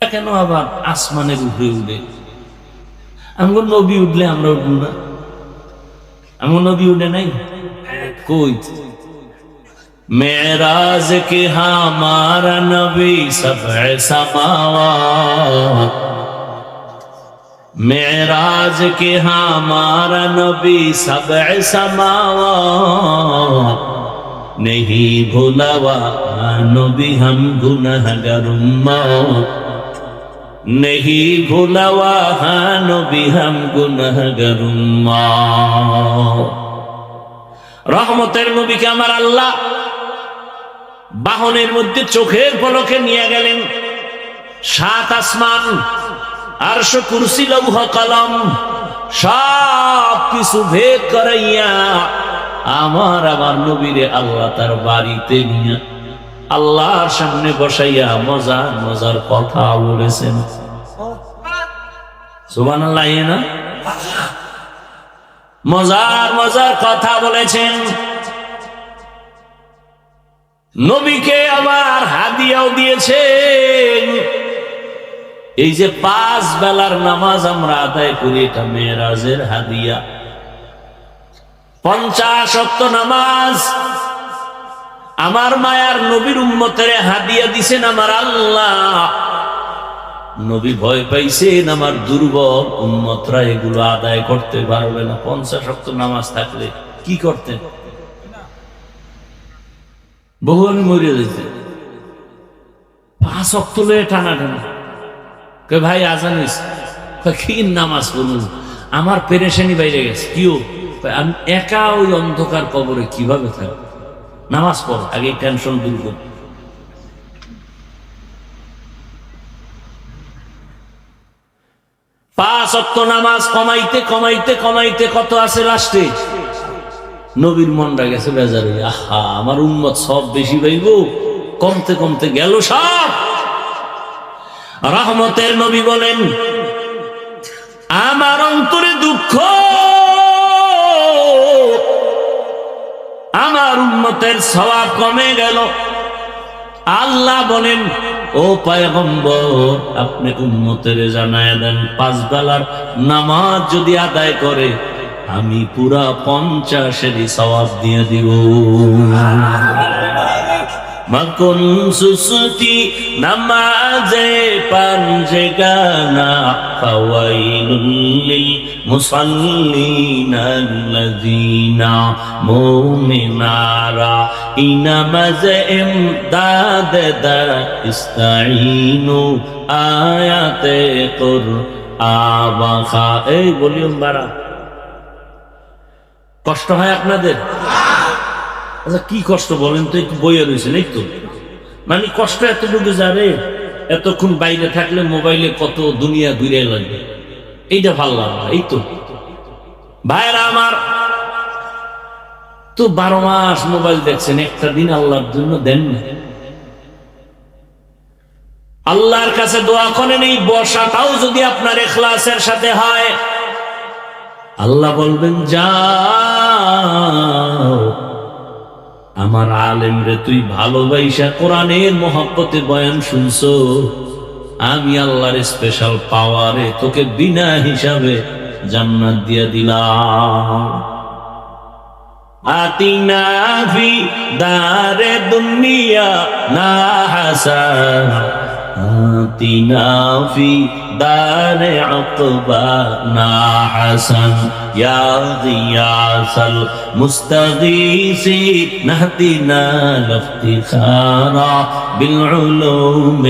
কেন আবার আসমানের উপরে উঠে আমার নবী উঠলে আমরা উঠবো না আমার নবী উঠে নাই কই মেরাজ के हमारा नबी सब समावात मेराज के हमारा नबी सब समावात नहीं भुलावा नबी हम गुनहगार उम्मत नहीं भुलावा नबी हम गुनहगार उम्मत রহমতের নবীকে আমার আল্লাহ বাহনের মধ্যে চোখের পলকে নিয়ে গেলেন সাত আসমান আরশ কুরসি লৌহ কলম সব কিছু ভেদ করাইয়া আমার আমার নবীরে আল্লাহ তার বাড়িতে নিয়ে আল্লাহর সামনে বসাইয়া মজার মজার কথা বলেছেন না? মজার মজার কথা বলেছেন। নবীকে আবার হাদিয়াও দিয়েছেন। এই যে পাঁচ বেলার নামাজ আমরা আদায় করি, এটা মেয়েরাজের হাদিয়া। পঞ্চাশ অক্ত নামাজ। আমার মায়ার নবীর উম্মতের হাদিয়া দিছেন আমার আল্লাহ। নবী ভয় পাইছেন, আমার দুর্বল উন্মতরা এগুলো আদায় করতে পারবে না। পঞ্চাশ অক্ত নামাজ থাকলে কি করতেন? বহু আমি মরিয়া দিতে পাঁচ অক্ত লয়ে টানা টানা। কে ভাই আজানিস কি নামাজ পড়ুন? আমার পেরেশানি বাইরে গেছে। কিও আমি একা ওই অন্ধকার কবরে কীভাবে থাকব? নামাজ পড়, আগে টেনশন দূর কর। পাঁচ অক্ত নামাজ কমাইতে কমাইতে কমাইতে কত আছে লাস্টে? নবীর মনটা গেছে বেজারে। আহা, আমার উন্মত সব বেশি পাইব? কমতে কমতে গেল সব। রহমতের নবী বলেন, আমার অন্তরে দুঃখ, আমার উন্মতের স্বভাব কমে গেল। আল্লাহ বলেন ও পায়গম্বর, আপনি উন্মতের জানায় দেন, পাঁচ বেলার নামাজ যদি আদায় করে, আমি পুরা পঞ্চাশেরই সবাব দিয়ে দিব। মকুন সুসুতি নামাজে পাঞ্জে গানা ফাওয়াইলুল মুসাল্লিন আল্লাযিনা মুমিনারা। ইনামাজে ইমদাদ দার ইস্তাইনু আয়াতে কুর আবাখা এই ভলিউম বাড়া কষ্ট হয় আপনাদের? আচ্ছা কি কষ্ট বলেন তো? একটু বইয়ে রয়েছেন, এই তো। মানে কষ্ট এতটুকু যাবে এতক্ষণ বাইরে থাকলে মোবাইলে কত দুনিয়া ঘুরে লাগবে। এইটা ভালো লাগবে এই তো। ভাইরা আমার, তো বারো মাস মোবাইল দেখছেন, একটা দিন আল্লাহর জন্য দেন না আল্লাহর কাছে দোয়া করেন, এই বর্ষাটাও যদি আপনার এখলাসের সাথে হয়। আল্লাহ বলবেন, যাও। আমার আলেম রে তুই ভালোবাইসা কোরআনের মহব্বতে বয়ান শুনছো? আমি আল্লাহর স্পেশাল পাওয়ারে তোকে বিনা হিসাবে জান্নাত দিয়ে দিলাম। দুনিয়া না হাসান। আতিনা ফি دار عقبانا حسن يا غياث المستغيثين نهدنا لافتخارا بالعلوم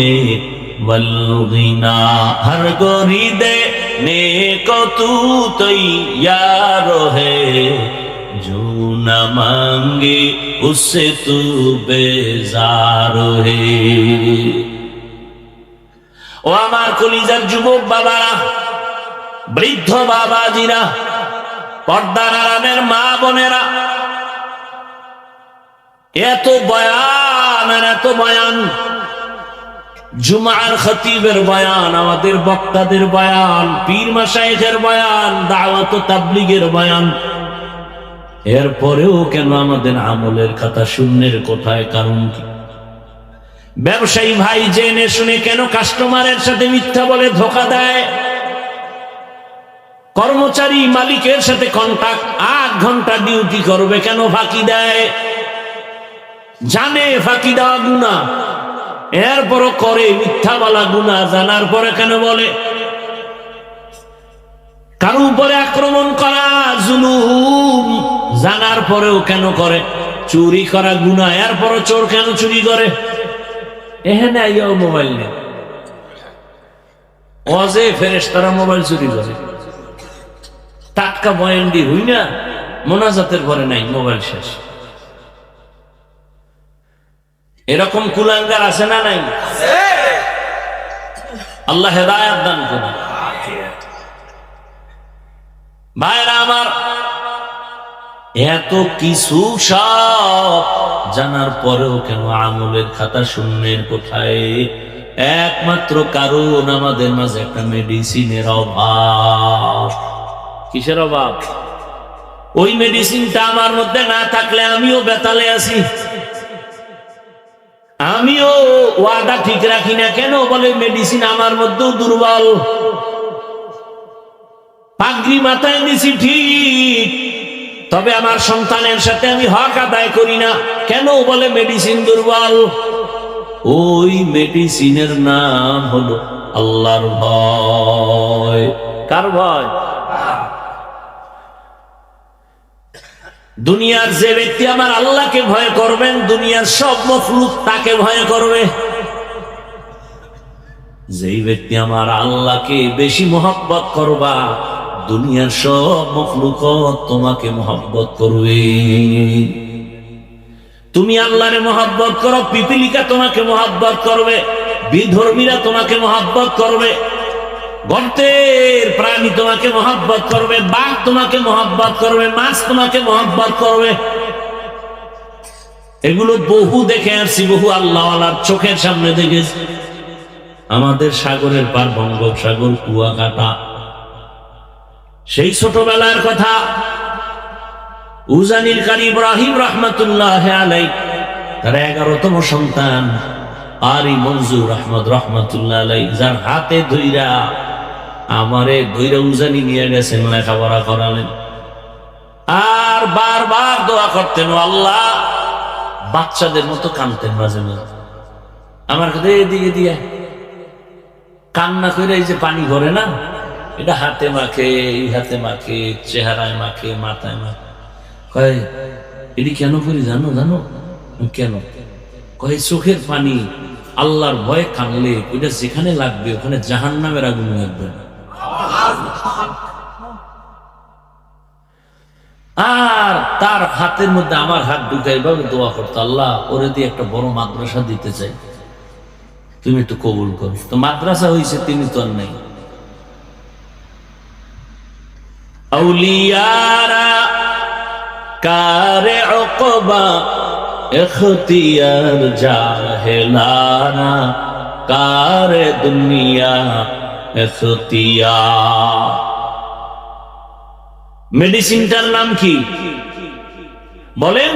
والغنى هر غريد نیک تو تیار ہے جو نہ مانگے اس سے تو بیزار ہے ও আমার কলিজার যুবক বাবারা, বৃদ্ধ বাবাজিরা পর্দার আরামের মা বোনেরা, এত বয়ান এত বয়ান, জুমার খতিবের বয়ান, আমাদের বক্তাদের বয়ান, পীর মাসাইখের বয়ান, দাওয়াত তাবলিগের বয়ান। এরপরেও কেন আমাদের আমলের খাতা শূন্যের কোথায়, কারণ কি? ব্যবসায়ী ভাই জেনে শুনে কেন কাস্টমারের সাথে মিথ্যা বলে ধোকা দেয়? কর্মচারী মালিকের সাথে কন্টাক্ট আট ঘণ্টা ডিউটি করবে কেন ফাঁকি দেয়? জানে ফাঁকি দেওয়া গুণা এরপরও করে মিথ্যা বলা গুণা জানার পরে কেন বলে? কারও উপরে আক্রমণ করা, জুলুম, জানার পরেও কেন করে? চুরি করা গুণা এরপরও চোর কেন চুরি করে? এখানে আইয়াও মোবাইল নেই। অজে ফেরেস তারা মোবাইল চুরি করে। টাটকা হই না, মোনাজাতের পরে নাই, মোবাইল শেষ। এরকম কুলাঙ্গার আছে না নাই? আল্লাহ হেদায়াত দান করুন। ভাইরা আমার এত কিছু সব জানার পরেও কেন আমলের খাতা শূন্যের কোঠায়? একমাত্র কারণ আমাদের মাঝে একটা মেডিসিনের অভাব। কিসের অভাব? ওই মেডিসিনটা আমার মধ্যে না থাকলে আমিও বেতালে আছি। আমিও ওয়াদা ঠিক রাখি না কেন? বলে মেডিসিন আমার মধ্যেও দুর্বল। পাগড়ি মাথায় নিছি ঠিক। তবে আমার সন্তানের সাথে আমি হক আদায় করি না। কেন বলে মেডিসিন দুর্বল? ওই মেডিসিনের নাম হলো আল্লাহর ভয়। কার ভয়? দুনিয়ার যে ব্যক্তি আমার আল্লাহকে ভয় করবেন, দুনিয়ার সব মফলুক তাকে ভয় করবে। যেই ব্যক্তি আমার আল্লাহকে বেশি মোহাব্বত করবা দুনিয়ার সব মখলুক তোমাকে মোহাব্বত করবে। তুমি আল্লাহরে মোহাব্বত করো, পিপিলিকা তোমাকে মোহাব্বত করবে, বিধর্মীরা তোমাকে মোহাব্বত করবে, গর্তের প্রাণী তোমাকে মোহাব্বত করবে, বাঘ তোমাকে মোহাব্বত করবে, মাছ তোমাকে মোহাব্বত করবে। এগুলো বহু দেখে আসছি, বহু আল্লাহ আল্লাহওয়ালার চোখের সামনে দেখেছি। আমাদের সাগরের পার বঙ্গোপসাগর, কুয়াকাটা সেই ছোটবেলার কথা। উজানির কারি ইব্রাহিম রহমতুল্লাহ আলাই তার এগারোতম সন্তান আরি মঞ্জুর রহমত রহমতুল্লাহ আলাই যার হাতে ধইরা আমারে ধৈরা উজানি নিয়ে গেছেন, লেখাপড়া করালেন। আর বারবার দোয়া করতেন আল্লাহ, বাচ্চাদের মতো কানতেন মাঝে মাঝে। আমার কাছে এদিকে দিয়ে, কান্না করে এই যে পানি ঘরে না এটা হাতে মাখে, এই হাতে মাখে, চেহারায় মাখে, মাথায় মাখে। কয়, এটি কেন করি? জানো জানো? কেন? কয়, চোখের পানি আল্লাহর ভয়ে কানলে, ওইটা যেখানে লাগবে, ওখানে জাহান নামের আগুন লাগবে। আর তার হাতের মধ্যে আমার হাত ঢুকাই ভাবে দোয়া করতো, আল্লাহ, ওরে দিয়ে একটা বড় মাদ্রাসা দিতে চাই। তুমি একটু কবুল করো। তো মাদ্রাসা হয়েছে তিনি তো আর নেই। আউলিয়ারা কারে অকবা এখতিয়ার জাহেলানা কারে দুনিয়া এখতিয়ার। মেডিসিনটার নাম কি? বলেন।